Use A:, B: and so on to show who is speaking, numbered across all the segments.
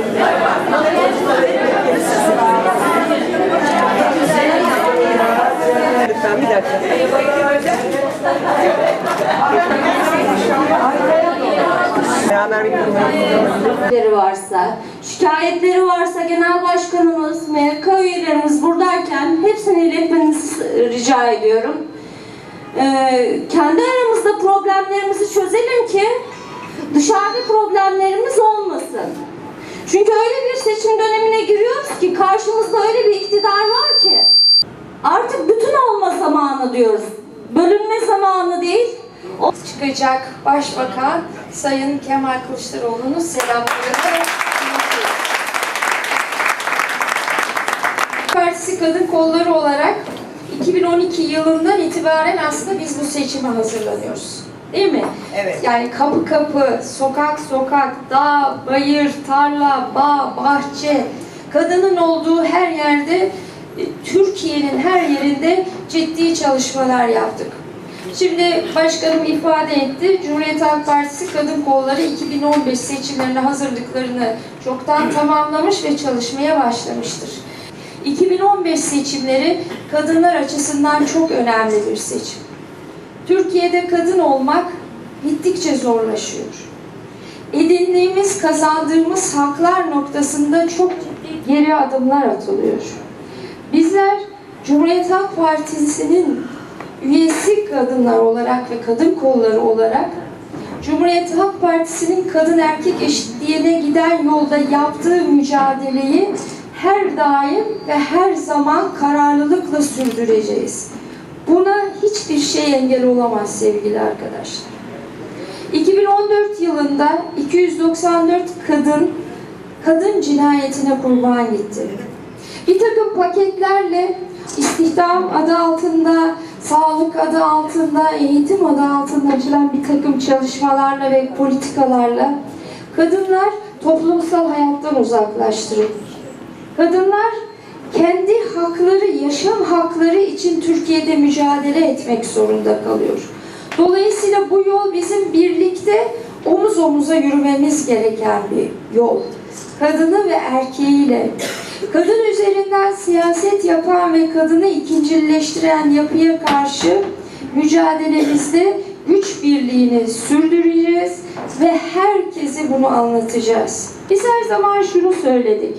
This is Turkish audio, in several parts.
A: Lütfen
B: varsa, şikayetleri varsa genel başkanımız, MYK üyelerimiz buradayken hepsini iletmenizi rica ediyorum. Ee, kendi aramızda problemlerimizi çözelim ki dışarıda problemlerimiz olmasın. Çünkü öyle bir seçim dönemine giriyoruz ki karşımızda öyle bir iktidar var ki artık bütün olma zamanı diyoruz. Bölünme zamanı değil. O
C: çıkacak Başbakan Sayın Kemal Kılıçdaroğlu'nu selamlıyorum. Partisi Kadın Kolları olarak 2012 yılından itibaren aslında biz bu seçime hazırlanıyoruz. Değil mi?
A: Evet.
C: Yani kapı kapı, sokak sokak, dağ, bayır, tarla, bağ, bahçe, kadının olduğu her yerde e, Türkiye'nin her yerinde ciddi çalışmalar yaptık. Şimdi başkanım ifade etti. Cumhuriyet Halk Partisi Kadın Kolları 2015 seçimlerine hazırlıklarını çoktan tamamlamış ve çalışmaya başlamıştır. 2015 seçimleri kadınlar açısından çok önemli bir seçim. Türkiye'de kadın olmak gittikçe zorlaşıyor. Edindiğimiz, kazandığımız haklar noktasında çok ciddi geri adımlar atılıyor. Bizler Cumhuriyet Halk Partisi'nin üyesi kadınlar olarak ve kadın kolları olarak Cumhuriyet Halk Partisi'nin kadın erkek eşitliğine giden yolda yaptığı mücadeleyi her daim ve her zaman kararlılıkla sürdüreceğiz. Buna hiçbir şey engel olamaz sevgili arkadaşlar. 2014 yılında 294 kadın kadın cinayetine kurban gitti. Bir takım paketlerle istihdam adı altında, sağlık adı altında, eğitim adı altında açılan bir takım çalışmalarla ve politikalarla kadınlar toplumsal hayattan uzaklaştırıldı. Kadınlar kendi hakları, yaşam hakları için Türkiye'de mücadele etmek zorunda kalıyor. Dolayısıyla bu yol bizim birlikte omuz omuza yürümemiz gereken bir yol. Kadını ve erkeğiyle, kadın üzerinden siyaset yapan ve kadını ikincileştiren yapıya karşı mücadelemizde güç birliğini sürdüreceğiz ve herkese bunu anlatacağız. Biz her zaman şunu söyledik.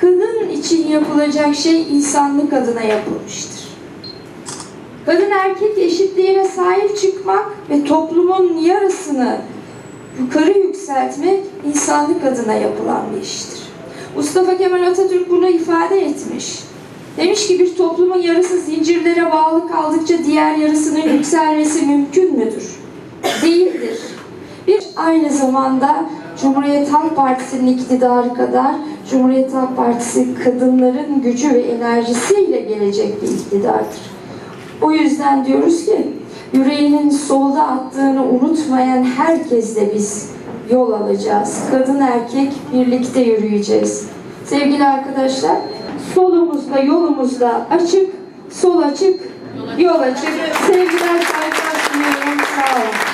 C: Kadın için yapılacak şey insanlık adına yapılmıştır. Kadın erkek eşitliğine sahip çıkmak ve toplumun yarısını yukarı yükseltmek insanlık adına yapılan bir iştir. Mustafa Kemal Atatürk bunu ifade etmiş. Demiş ki bir toplumun yarısı zincirlere bağlı kaldıkça diğer yarısının yükselmesi mümkün müdür? Değildir. Bir aynı zamanda Cumhuriyet Halk Partisi'nin iktidarı kadar Cumhuriyet Halk Partisi kadınların gücü ve enerjisiyle gelecek bir iktidardır. O yüzden diyoruz ki yüreğinin solda attığını unutmayan herkesle biz yol alacağız. Kadın erkek birlikte yürüyeceğiz. Sevgili arkadaşlar, solumuzda yolumuzda açık, sol açık, yol açık. Sevgiler saygılar sunuyorum. Sağ olun.